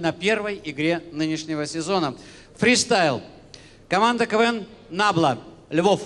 на первой игре нынешнего сезона. Фристайл. Команда КВН «Набла». Львов.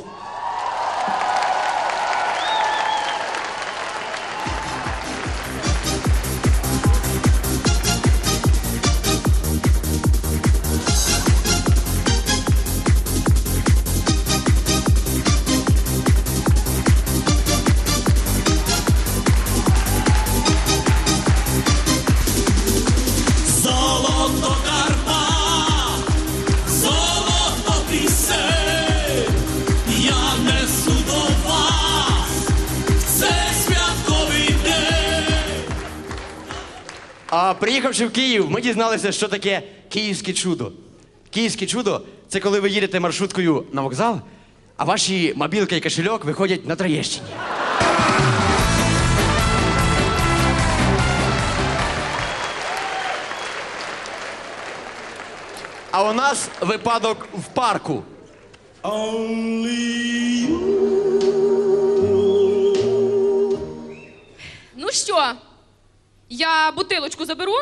А приїхавши в Київ, ми дізналися, що таке київське чудо. Київське чудо це коли ви їдете маршруткою на вокзал, а ваші мобілка і кошельок виходять на Троєщині. А у нас випадок в парку. Ну я бутилочку заберу?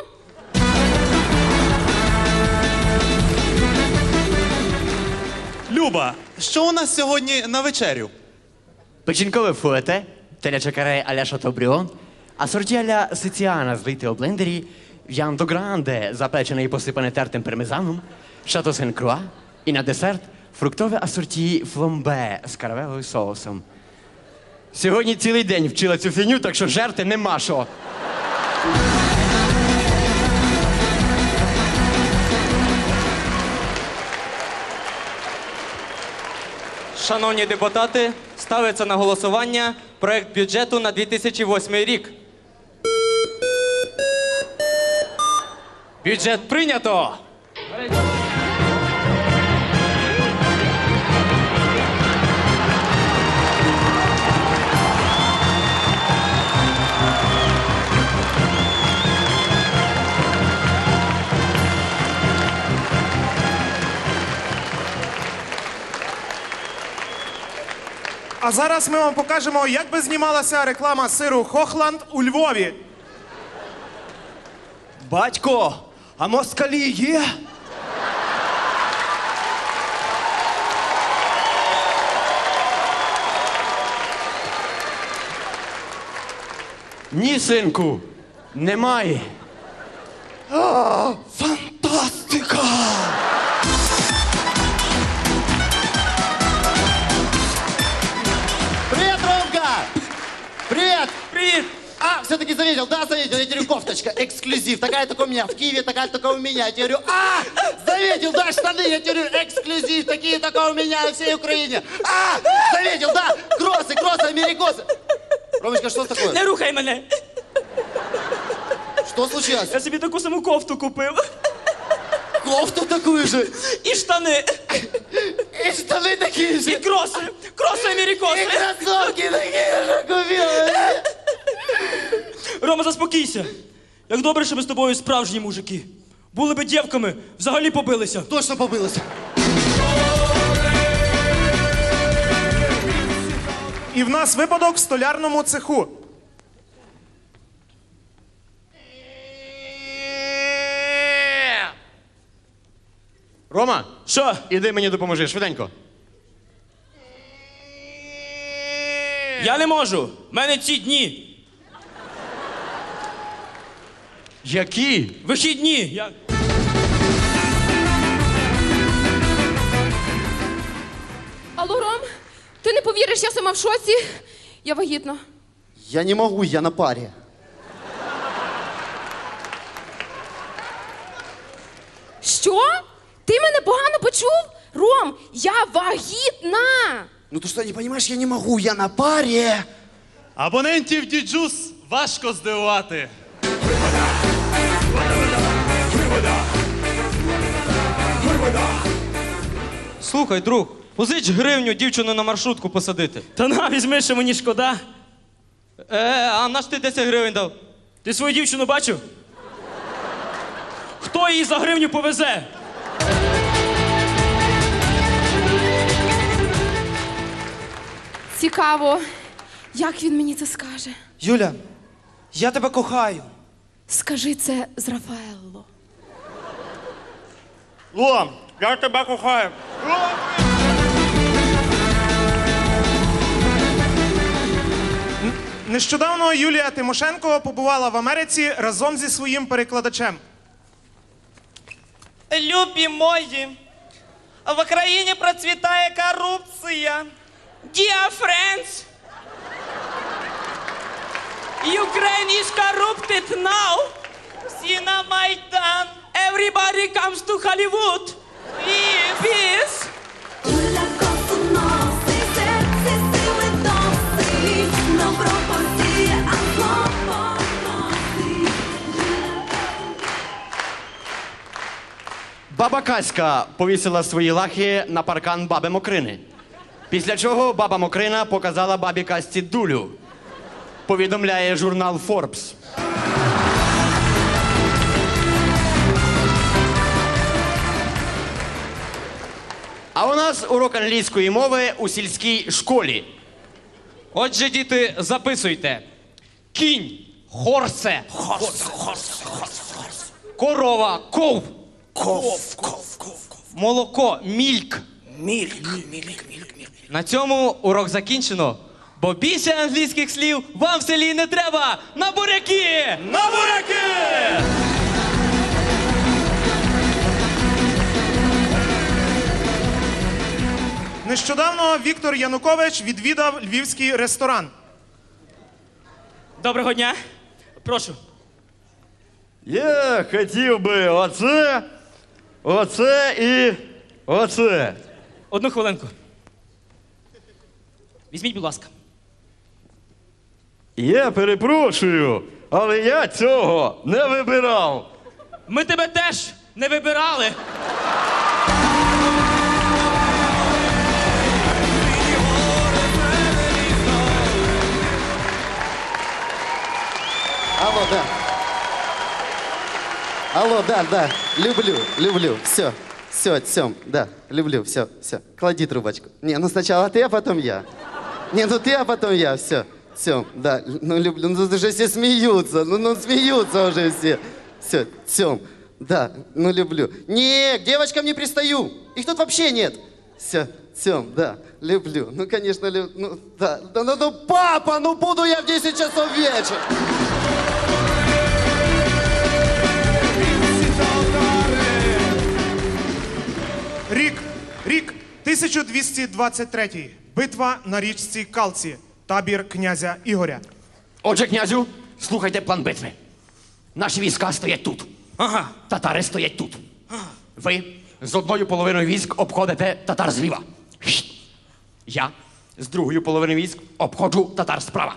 Люба, що у нас сьогодні на вечерю? Печінкове фуете, теляче каре аля шатобріон, асорті аля сиціана злити у блендері, в'яндо гранде, запечене і посипане тертим пармезаном, шато сен круа, і на десерт фруктове асорті фломбе з каравелою соусом. Сьогодні цілий день вчила цю фіню, так що жерти нема що. Шановні депутати, ставиться на голосування проект бюджету на 2008 рік. Бюджет прийнято. А зараз ми вам покажемо, як би знімалася реклама сиру Хохланд у Львові. Батько, а москалі є? Ні, синку, немає. Фантастика! все-таки заметил, да, заметил? Я тебе говорю, кофточка, эксклюзив. Такая только у меня в Киеве, такая только у меня. Я тебе говорю, а, заметил, да, штаны, я тебе говорю, эксклюзив, такие только у меня на всей Украине. А, заметил, да, кроссы, кроссы, америкосы. Ромочка, что такое? Не рухай мене! Что случилось? Я собі таку саму кофту купив. Кофту такую же. І штани, И штаны такие і же. кроси. Кроси И америкоси. кроссовки такие же купил. Рома, заспокійся. Як добре, що ми з тобою справжні мужики. Були би дівками, взагалі побилися. Точно побылось. І в нас випадок в столярному цеху. Рома, Що? іди мені допоможи, швиденько. Я не можу. В мене ці дні. Які? Вихідні. Я... Алло, Ром, ти не повіриш, я сама в шоці. Я вагітна. Я не могу, я на паре. Що? Ти мене погано почув? Ром, я вагітна! Ну ты что, не понимаешь, я не могу, я на паре. Абонентів діджус важко здивувати. Слухай, друг, позич гривню дівчину на маршрутку посадити. Та на, візьми, що мені шкода. Е, а наш ти 10 гривень дав? Ти свою дівчину бачив? Хто її за гривню повезе? Цікаво, як він мені це скаже. Юля, я тебе кохаю. Скажи це з Рафаелло. Лом, я тебе кохаю. Нещодавно Юлія Тимошенко побувала в Америці разом зі своїм перекладачем. Любі мої, в країні процвітає корупція. Dear friends, Ukraine is corrupted now. Всі на Майдан. Everybody comes to Hollywood. Баба Каська повісила свої лахи на паркан баби Мокрини. Після чого баба Мокрина показала бабі Касці дулю. Повідомляє журнал Forbes. А у нас урок англійської мови у сільській школі. Отже, діти, записуйте. Кінь, хорсе. Хорсе, хорсе, хорсе, хорсе. Корова, ков. Ков, ков, ков. Молоко, мільк. Мільк, мільк, мільк, мільк. На цьому урок закінчено. Бо більше англійських слів вам в селі не треба. На буряки! На буряки! Нещодавно Віктор Янукович відвідав львівський ресторан. Доброго дня. Прошу. Я хотів би оце, оце і оце. Одну хвилинку. Візьміть, будь ласка. Я перепрошую, але я цього не вибирав. Ми тебе теж не вибирали. Алло, да. Алло, да, да. Люблю, люблю. Все, все, Тем, да, люблю, все, все. Клади трубочку. Не, ну сначала ты, а потом я. Не, ну ты, а потом я, все. Тем, да, ну люблю, ну уже все смеются, ну, ну смеются уже все. Все, Тем, да, ну люблю. Не, к девочкам не пристаю, их тут вообще нет. Все, Тем, да, люблю. Ну, конечно, люблю, ну, да. да ну, ну, папа, ну буду я в 10 часов вечера. 1223. Битва на річці Калці. Табір князя Ігоря. Отже, князю, слухайте план битви. Наші війська стоять тут. Ага. Татари стоять тут. Ви з одною половиною військ обходите татар зліва. Я з другою половиною військ обходжу татар справа.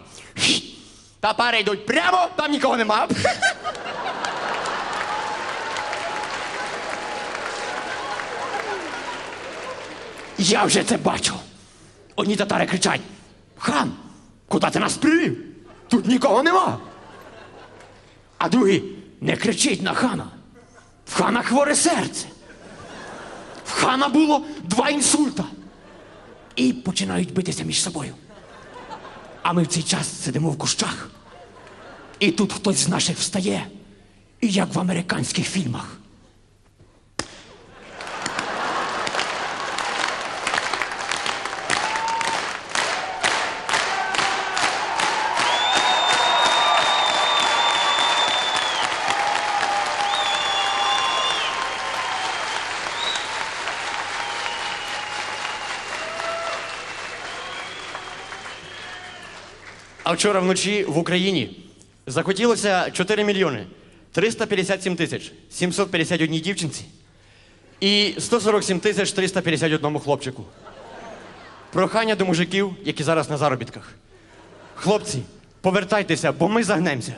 Татари йдуть прямо, там нікого нема. Я вже це бачу. Одні татари кричать: Хан, куди ти нас привів? Тут нікого нема. А другі не кричіть на хана. В хана хворе серце. В хана було два інсульта. І починають битися між собою. А ми в цей час сидимо в кущах. І тут хтось з наших встає. І як в американських фільмах. А вчора вночі в Україні захотілося 4 мільйони 357 тисяч 751 дівчинці і 147 тисяч 351 хлопчику. Прохання до мужиків, які зараз на заробітках. Хлопці, повертайтеся, бо ми загнемося.